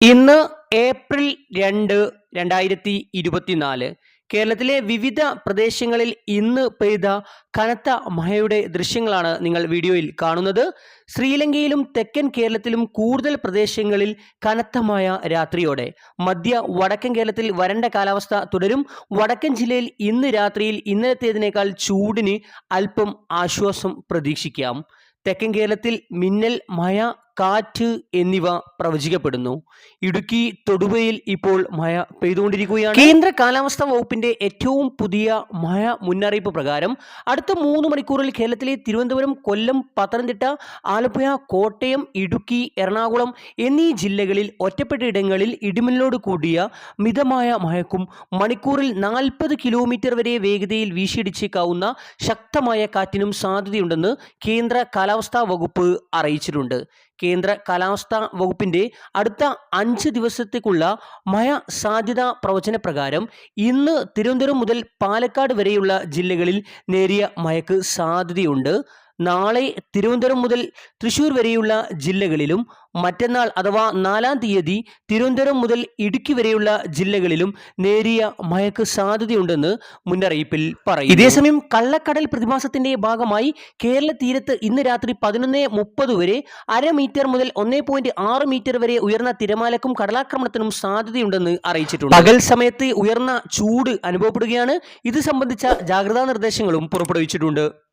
ഇന്ന് ഏപ്രിൽ രണ്ട് രണ്ടായിരത്തി ഇരുപത്തിനാല് കേരളത്തിലെ വിവിധ പ്രദേശങ്ങളിൽ ഇന്ന് പെയ്ത കനത്ത മഴയുടെ ദൃശ്യങ്ങളാണ് നിങ്ങൾ വീഡിയോയിൽ കാണുന്നത്. ശ്രീലങ്കയിലും തെക്കൻ കേരളത്തിലും കൂടുതൽ പ്രദേശങ്ങളിൽ കനത്ത മഴ രാത്രിയോടെ. മധ്യ വടക്കൻ കേരളത്തിൽ വരണ്ട കാലാവസ്ഥ തുടരും. വടക്കൻ ജില്ലയിൽ ഇന്ന് രാത്രിയിൽ ഇന്നലത്തേതിനേക്കാൾ ചൂടിന് അല്പം ആശ്വാസം പ്രതീക്ഷിക്കാം. തെക്കൻ കേരളത്തിൽ മിന്നൽ മഴ കാറ്റ് എന്നിവ പ്രവചിക്കപ്പെടുന്നു. ഇടുക്കി തൊടുപുഴയിൽ ഇപ്പോൾ മഴ പെയ്തുകൊണ്ടിരിക്കുകയാണ്. കേന്ദ്ര കാലാവസ്ഥാ വകുപ്പിന്റെ ഏറ്റവും പുതിയ മഴ മുന്നറിയിപ്പ് പ്രകാരം അടുത്ത മൂന്ന് മണിക്കൂറിൽ കേരളത്തിലെ തിരുവനന്തപുരം കൊല്ലം പത്തനംതിട്ട ആലപ്പുഴ കോട്ടയം ഇടുക്കി എറണാകുളം എന്നീ ജില്ലകളിൽ ഒറ്റപ്പെട്ട ഇടങ്ങളിൽ ഇടിമിന്നലോട് കൂടിയ മിതമായ മഴക്കും മണിക്കൂറിൽ നാൽപ്പത് കിലോമീറ്റർ വരെ വേഗതയിൽ വീശിയടിച്ചേക്കാവുന്ന ശക്തമായ കാറ്റിനും സാധ്യതയുണ്ടെന്ന് കേന്ദ്ര കാലാവസ്ഥാ വകുപ്പ് അറിയിച്ചിട്ടുണ്ട്. കേന്ദ്ര കാലാവസ്ഥാ വകുപ്പിന്റെ അടുത്ത അഞ്ച് ദിവസത്തേക്കുള്ള മഴ സാധ്യതാ പ്രവചന പ്രകാരം ഇന്ന് തിരുവനന്തപുരം മുതൽ പാലക്കാട് വരെയുള്ള ജില്ലകളിൽ നേരിയ മഴയ്ക്ക് സാധ്യതയുണ്ട്. നാളെ തിരുവനന്തപുരം മുതൽ തൃശൂർ വരെയുള്ള ജില്ലകളിലും മറ്റന്നാൾ അഥവാ നാലാം തീയതി തിരുവനന്തപുരം മുതൽ ഇടുക്കി വരെയുള്ള ജില്ലകളിലും നേരിയ മഴയ്ക്ക് സാധ്യതയുണ്ടെന്ന് മുന്നറിയിപ്പിൽ പറയും ഇതേസമയം കള്ളക്കടൽ പ്രതിഭാസത്തിന്റെ ഭാഗമായി കേരള തീരത്ത് ഇന്ന് രാത്രി പതിനൊന്ന് മുപ്പത് വരെ അര മീറ്റർ മുതൽ ഒന്നേ പോയിന്റ് ആറ് മീറ്റർ വരെ ഉയർന്ന തിരമാലക്കും കടലാക്രമണത്തിനും സാധ്യതയുണ്ടെന്ന് അറിയിച്ചിട്ടുണ്ട്. പകൽ സമയത്ത് ഉയർന്ന ചൂട് അനുഭവപ്പെടുകയാണ്. ഇത് സംബന്ധിച്ച ജാഗ്രതാ നിർദ്ദേശങ്ങളും പുറപ്പെടുവിച്ചിട്ടുണ്ട്.